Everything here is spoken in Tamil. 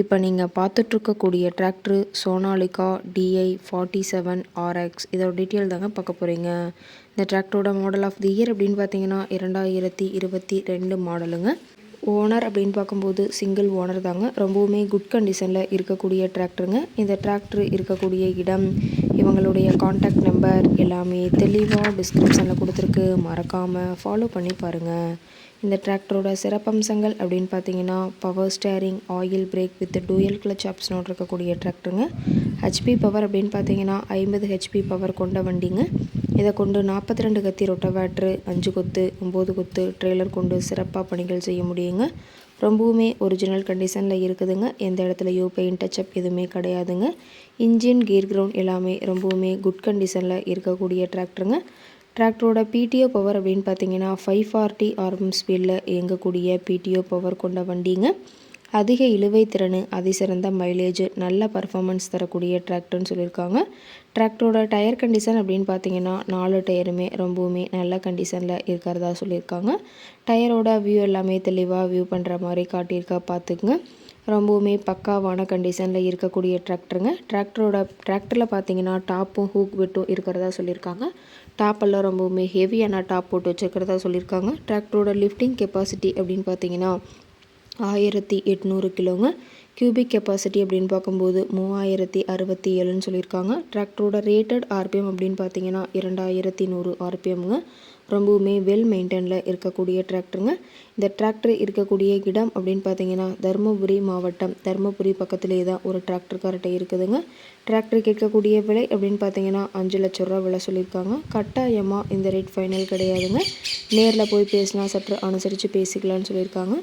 இப்போ நீங்கள் பார்த்துட்ருக்கக்கூடிய tractor Sonalika DI forty seven RX இதோட டீட்டெயில் தாங்க பார்க்க போகிறீங்க இந்த டிராக்டரோட மாடல் ஆஃப் தி இயர் அப்படின்னு பார்த்தீங்கன்னா இரண்டாயிரத்தி இருபத்தி ரெண்டு மாடலுங்க ஓனர் அப்படின்னு பார்க்கும்போது சிங்கிள் ஓனர் தாங்க. ரொம்பவுமே குட் கண்டிஷனில் இருக்கக்கூடிய டிராக்டருங்க இந்த டிராக்டர் இருக்கக்கூடிய இடம் இவங்களுடைய காண்டாக்ட் நம்பர் எல்லாமே தெளிவாக டிஸ்கிரிப்ஷனில் கொடுத்துருக்கு. மறக்காமல் ஃபாலோ பண்ணி பாருங்கள் இந்த டிராக்டரோட சிறப்பம்சங்கள் அப்படின்னு பார்த்தீங்கன்னா power steering oil brake with dual clutch ஆப்ஷனோடு இருக்கக்கூடிய டிராக்டருங்க. ஹெச்பி பவர் அப்படின்னு பார்த்தீங்கன்னா ஐம்பது ஹெச்பி பவர் கொண்ட வண்டிங்க. இதை கொண்டு நாற்பத்தி ரெண்டு கத்தி ரொட்டவேட்ரு அஞ்சு கொத்து ஒம்பது கொத்து ட்ரெய்லர் கொண்டு சிறப்பாக பணிகள் செய்ய முடியுங்க. ரொம்பவுமே ஒரிஜினல் கண்டிஷனில் இருக்குதுங்க. எந்த இடத்துலையோ பெயிண்ட் டச்சப் எதுவுமே கிடையாதுங்க. இன்ஜின் கீர் கிரவுண்ட் எல்லாமே ரொம்பவுமே குட் கண்டிஷனில் இருக்கக்கூடிய டிராக்டருங்க. டிராக்டரோட பிடிஓ பவர் அப்படின்னு பார்த்தீங்கன்னா ஃபைவ் ஃபார்ட்டி ஆர்எம் ஸ்பீடில் இயங்கக்கூடிய பிடிஓ பவர் கொண்ட வண்டிங்க. அதிக இழுவை திறன் அதிசிறந்த மைலேஜ் நல்ல பர்ஃபாமன்ஸ் தரக்கூடிய டிராக்டர்னு சொல்லியிருக்காங்க. டிராக்டரோட டயர் கண்டிஷன் அப்படின்னு பார்த்தீங்கன்னா நாலு டயருமே ரொம்பவுமே நல்ல கண்டிஷனில் இருக்கிறதா சொல்லியிருக்காங்க. டயரோட வியூ எல்லாமே தெளிவாக வியூ பண்ணுற மாதிரி காட்டியிருக்கா பார்த்துக்குங்க. ரொம்பவுமே பக்காவான கண்டிஷனில் இருக்கக்கூடிய டிராக்டருங்க டிராக்டரோட டிராக்டரில் பார்த்தீங்கன்னா டாப்பும் ஹூக் விட்டும் இருக்கிறதா சொல்லியிருக்காங்க. டாப்பெல்லாம் ரொம்பவுமே ஹெவியான டாப் போட்டு வச்சுருக்கிறதா சொல்லியிருக்காங்க. டிராக்டரோட லிஃப்டிங் கெப்பாசிட்டி அப்படின்னு பார்த்தீங்கன்னா ஆயிரத்தி எட்நூறு கிலோங்க. கியூபிக் கெப்பாசிட்டி அப்படின்னு பார்க்கும்போது மூவாயிரத்தி அறுபத்தி ஏழுன்னு சொல்லியிருக்காங்க. டிராக்டரோட ரேட்டட் ஆர்பிஎம் அப்படின்னு பார்த்தீங்கன்னா இரண்டாயிரத்தி நூறு ஆர்பிஎம்ங்க ரொம்பவுமே வெல் மெயின்டைனில் இருக்கக்கூடிய டிராக்டருங்க இந்த டிராக்டர் இருக்கக்கூடிய இடம் அப்படின்னு பார்த்தீங்கன்னா தருமபுரி மாவட்டம். தருமபுரி பக்கத்துலேயே தான் ஒரு டிராக்டர் இருக்குதுங்க. டிராக்டர் கேட்கக்கூடிய விலை அப்படின்னு பார்த்தீங்கன்னா அஞ்சு லட்ச ரூபா விலை சொல்லியிருக்காங்க. கட்டாயமாக இந்த ரேட் ஃபைனல் கிடையாதுங்க. நேரில் போய் பேசினா சற்று அனுசரித்து பேசிக்கலான்னு சொல்லியிருக்காங்க.